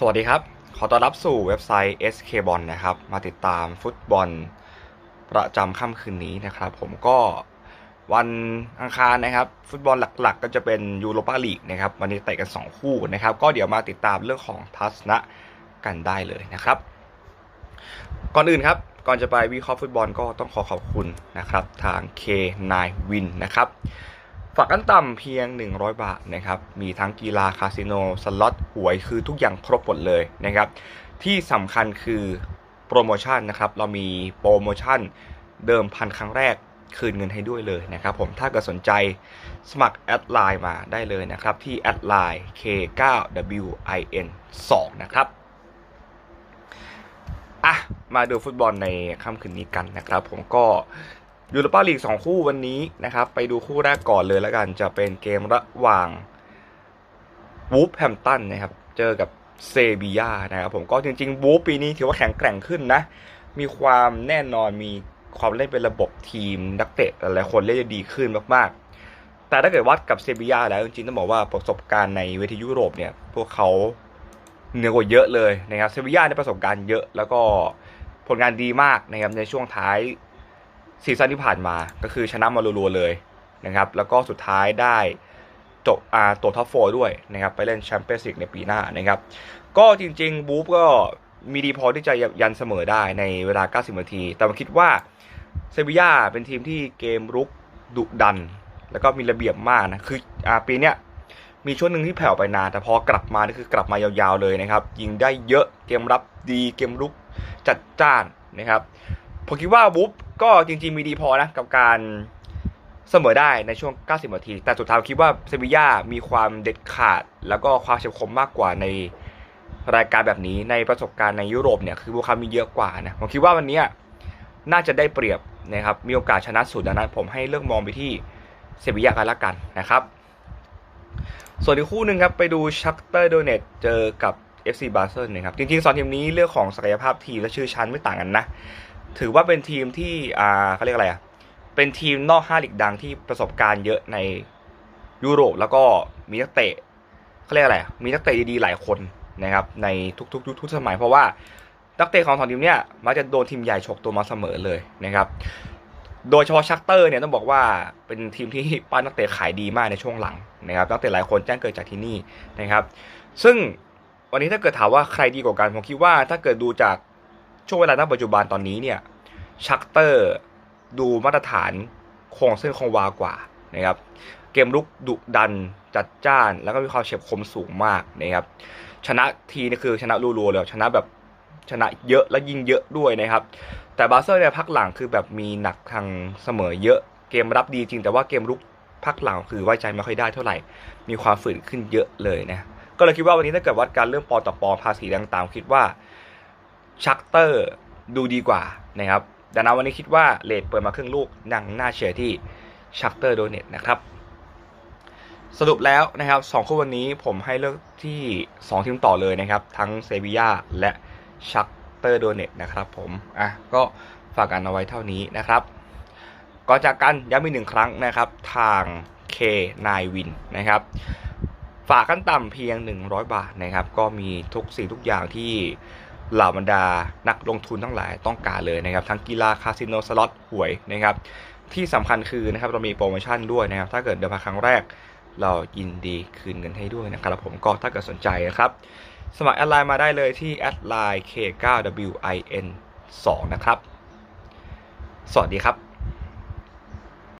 สวัสดีครับ ขอต้อนรับสู่เว็บไซต์ SK b o l นะครับ มาติดตามฟุตบอลประจำค่ำคืนนี้นะครับ ผมก็วันอังคารนะครับ ฟุตบอลหลักๆ ก็จะเป็นยูโรปาลีกนะครับ วันนี้เตะกัน 2 คู่นะครับ ก็เดี๋ยวมาติดตามเรื่องของทัศนะกันได้เลยนะครับ ก่อนอื่นครับ ก่อนจะไปวิเคราะห์ฟุตบอลก็ต้องขอขอบคุณนะครับ ทาง K9 Win นะครับ ฝากกันต่ำเพียง 100 บาทนะครับ มีทั้งกีฬาคาสิโน สล็อต หวย คือทุกอย่างครบหมดเลยนะครับ ที่สำคัญคือโปรโมชั่นนะครับ เรามีโปรโมชั่นเดิมพันครั้งแรกคืนเงินให้ด้วยเลยนะครับผม ถ้าเกิดสนใจสมัครแอดไลน์มาได้เลยนะครับ ที่แอดไลน์ K9WIN 2นะครับ อะ มาดูฟุตบอลในค่ำคืนนี้กันนะครับ ผมก็ ยูโรปาลีก2คู่วันนี้นะครับ ไปดูคู่แรกก่อนเลยแล้วกันจะเป็นเกมระหว่างวูฟแฮมตันนะครับ เจอกับเซบียานะครับผมก็จริงๆวูฟปีนี้ถือว่าแข็งแกร่งขึ้นนะ มีความแน่นอนมีความเล่นเป็นระบบทีมนักเตะหลายๆคนเล่นได้ดีขึ้นมากๆ แต่ถ้าเกิดวัดกับเซบียาแล้วจริงๆต้องบอกว่าประสบการณ์ในเวทียุโรปเนี่ย พวกเขาเหนือกว่าเยอะเลยนะครับเซบียาในประสบการณ์เยอะแล้วก็ผลงานดีมากนะครับในช่วงท้าย ซีซั่นที่ผ่านมาก็คือชนะมารัวๆเลยนะครับแล้วก็สุดท้ายได้จบอ่าตัวท็อปโฟด้วยนะครับไปเล่นแชมเปี้ยนส์ลีกในปีหน้านะครับก็จริงๆ บูฟก็มีดีพอที่จะยันเสมอได้ในเวลา 90 นาที แต่ผมคิดว่าเซบีย่าเป็นทีมที่เกมรุกดุดัน แล้วก็มีระเบียบมากนะ คืออ่าปีเนี้ยมีช่วงหนึ่งที่แผ่วไปนาน แต่พอกลับมานี่คือกลับมายาวๆเลยนะครับ ยิงได้เยอะเกมรับดีเกมรุกจัดจ้านนะครับผมคิดว่าบูฟ ก็จริงๆมีดีพอนะกับการเสมอได้ในช่วง 90 นาที แต่สุดท้ายคิดว่าเซบียามีความเด็ดขาด แล้วก็ความเฉียบคมมากกว่าในรายการแบบนี้ในประสบการณ์ในยุโรปเนี่ยคือบุคามีเยอะกว่านะผมคิดว่าวันนี้น่าจะได้เปรียบนะครับมีโอกาสชนะสูตรดังนั้น ผมให้เลือกมองไปที่เซบียากันละกันนะครับ ส่วนอีกคู่หนึ่งครับไปดูชักเตอร์โดเนตเจอกับ FC บาเซิลนะครับจริงๆสองทีมนี้เรื่องของศักยภาพทีมและชื่อชั้นไม่ต่างกันนะ ถือว่าเป็นทีมที่อ่าเขาเรียกอะไรอะเป็นทีมนอกห้าลีกดังที่ประสบการณ์เยอะในยุโรปแล้วก็มีนักเตะเขาเรียกอะไรมีนักเตะดีๆหลายคนนะครับในทุกๆยุคทุกสมัยเพราะว่านักเตะของสองทีมเนี้ยมักจะโดนทีมใหญ่ฉกตัวมาเสมอเลยนะครับ โดยเฉพาะชักเตอร์เนี่ยต้องบอกว่าเป็นทีมที่ปั้นนักเตะขายดีมากในช่วงหลังนะครับนักเตะหลายคนแจ้งเกิดจากที่นี่นะครับ ซึ่งวันนี้ถ้าเกิดถามว่าใครดีกว่ากันผมคิดว่าถ้าเกิดดูจาก ช่วงเวลาณปัจจุบันตอนนี้เนี่ยชักเตอร์ดูมาตรฐานคงเส้นคงวากว่านะครับเกมลุกดุดันจัดจ้าน แล้วก็มีความเฉียบคมสูงมากนะครับชนะทีนี่คือชนะรัวๆเลยชนะแบบชนะเยอะและยิงเยอะด้วยนะครับ แต่บาเซอร์เนี่ยพักหลังคือแบบมีหนักทางเสมอเยอะเกมรับดีจริง แต่ว่าเกมลุกพักหลังคือไว้ใจไม่ค่อยได้เท่าไหร่ มีความฝืนขึ้นเยอะเลยนะก็เลยคิดว่าวันนี้ถ้าเกิดวัดการเรื่องปอต่อปอภาษีต่างๆ คิดว่า ชักเตอร์ดูดีกว่านะครับดังนั้นวันนี้คิดว่าเลทเปิดมาครึ่งลูกนั่งหน้าเชียร์ที่ชักเตอร์โดเนตนะครับสรุปแล้วนะครับสองคู่วันนี้ผมให้เลือกที่ 2 ทีมต่อเลยนะครับ ทั้งเซบียาและชักเตอร์โดเนตนะครับผมอะก็ฝากกันเอาไว้เท่านี้นะครับก็จากกันย้ำอีกหนึ่งครั้งนะครับทาง K9 Win นะครับฝากขั้นต่ำเพียง 100 บาทนะครับ ก็มีทุกสิ่งทุกอย่างที่ เหล่าบรรดานักลงทุนทั้งหลายต้องการเลยนะครับ ทั้งกีฬาคาสิโนสล็อตหวยนะครับ ที่สำคัญคือนะครับเรามีโปรโมชั่นด้วยนะครับ ถ้าเกิดเดินมาครั้งแรก เรายินดีคืนเงินให้ด้วยนะครับผมก็ถ้าเกิดสนใจนะครับสมัครแอดไลน์มาได้เลยที่แอดไลน์ K9WIN 2 นะครับ สวัสดีครับ